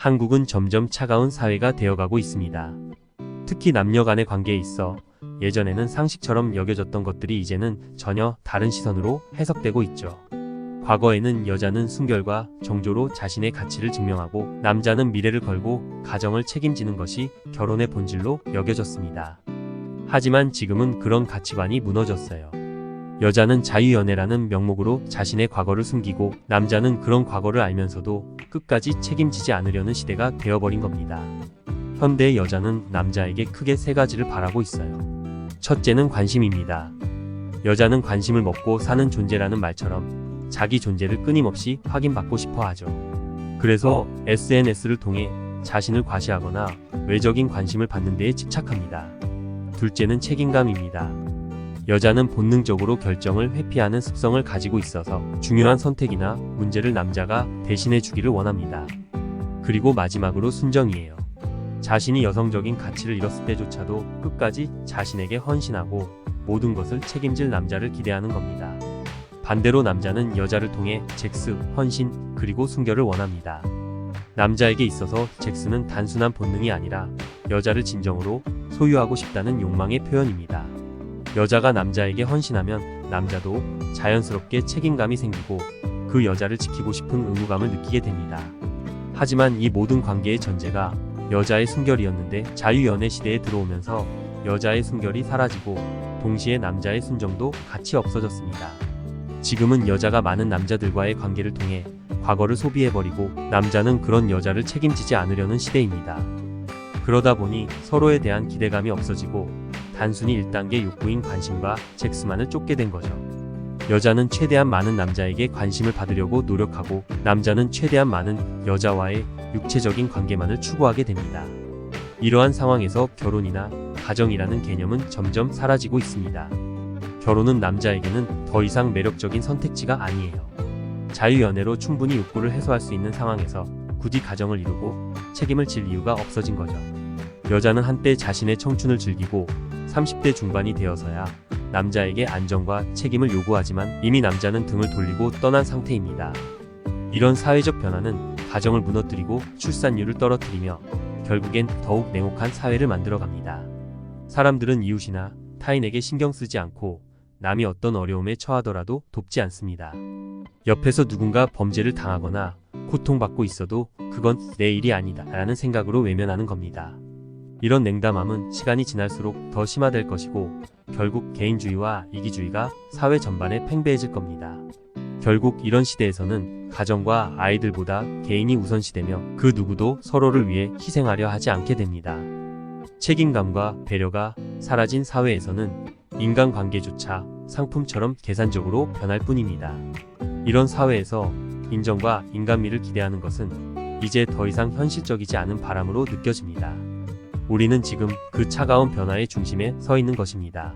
한국은 점점 차가운 사회가 되어가고 있습니다. 특히 남녀 간의 관계에 있어 예전에는 상식처럼 여겨졌던 것들이 이제는 전혀 다른 시선으로 해석되고 있죠. 과거에는 여자는 순결과 정조로 자신의 가치를 증명하고 남자는 미래를 걸고 가정을 책임지는 것이 결혼의 본질로 여겨졌습니다. 하지만 지금은 그런 가치관이 무너졌어요. 여자는 자유연애라는 명목으로 자신의 과거를 숨기고 남자는 그런 과거를 알면서도 끝까지 책임지지 않으려는 시대가 되어버린 겁니다. 현대의 여자는 남자에게 크게 세 가지를 바라고 있어요. 첫째는 관심입니다. 여자는 관심을 먹고 사는 존재라는 말처럼 자기 존재를 끊임없이 확인받고 싶어 하죠. 그래서 SNS를 통해 자신을 과시하거나 외적인 관심을 받는 데에 집착합니다. 둘째는 책임감입니다. 여자는 본능적으로 결정을 회피하는 습성을 가지고 있어서 중요한 선택이나 문제를 남자가 대신해 주기를 원합니다. 그리고 마지막으로 순정이에요. 자신이 여성적인 가치를 잃었을 때조차도 끝까지 자신에게 헌신하고 모든 것을 책임질 남자를 기대하는 겁니다. 반대로 남자는 여자를 통해 잭스, 헌신, 그리고 순결을 원합니다. 남자에게 있어서 잭스는 단순한 본능이 아니라 여자를 진정으로 소유하고 싶다는 욕망의 표현입니다. 여자가 남자에게 헌신하면 남자도 자연스럽게 책임감이 생기고 그 여자를 지키고 싶은 의무감을 느끼게 됩니다. 하지만 이 모든 관계의 전제가 여자의 순결이었는데 자유연애 시대에 들어오면서 여자의 순결이 사라지고 동시에 남자의 순정도 같이 없어졌습니다. 지금은 여자가 많은 남자들과의 관계를 통해 과거를 소비해버리고 남자는 그런 여자를 책임지지 않으려는 시대입니다. 그러다 보니 서로에 대한 기대감이 없어지고 단순히 1단계 욕구인 관심과 잭스만을 쫓게 된 거죠. 여자는 최대한 많은 남자에게 관심을 받으려고 노력하고 남자는 최대한 많은 여자와의 육체적인 관계만을 추구하게 됩니다. 이러한 상황에서 결혼이나 가정이라는 개념은 점점 사라지고 있습니다. 결혼은 남자에게는 더 이상 매력적인 선택지가 아니에요. 자유연애로 충분히 욕구를 해소할 수 있는 상황에서 굳이 가정을 이루고 책임을 질 이유가 없어진 거죠. 여자는 한때 자신의 청춘을 즐기고 30대 중반이 되어서야 남자에게 안정과 책임을 요구하지만 이미 남자는 등을 돌리고 떠난 상태입니다. 이런 사회적 변화는 가정을 무너뜨리고 출산율을 떨어뜨리며 결국엔 더욱 냉혹한 사회를 만들어갑니다. 사람들은 이웃이나 타인에게 신경 쓰지 않고 남이 어떤 어려움에 처하더라도 돕지 않습니다. 옆에서 누군가 범죄를 당하거나 고통받고 있어도 그건 내 일이 아니다 라는 생각으로 외면하는 겁니다. 이런 냉담함은 시간이 지날수록 더 심화될 것이고 결국 개인주의와 이기주의가 사회 전반에 팽배해질 겁니다. 결국 이런 시대에서는 가정과 아이들보다 개인이 우선시되며 그 누구도 서로를 위해 희생하려 하지 않게 됩니다. 책임감과 배려가 사라진 사회에서는 인간관계조차 상품처럼 계산적으로 변할 뿐입니다. 이런 사회에서 인정과 인간미를 기대하는 것은 이제 더 이상 현실적이지 않은 바람으로 느껴집니다. 우리는 지금 그 차가운 변화의 중심에 서 있는 것입니다.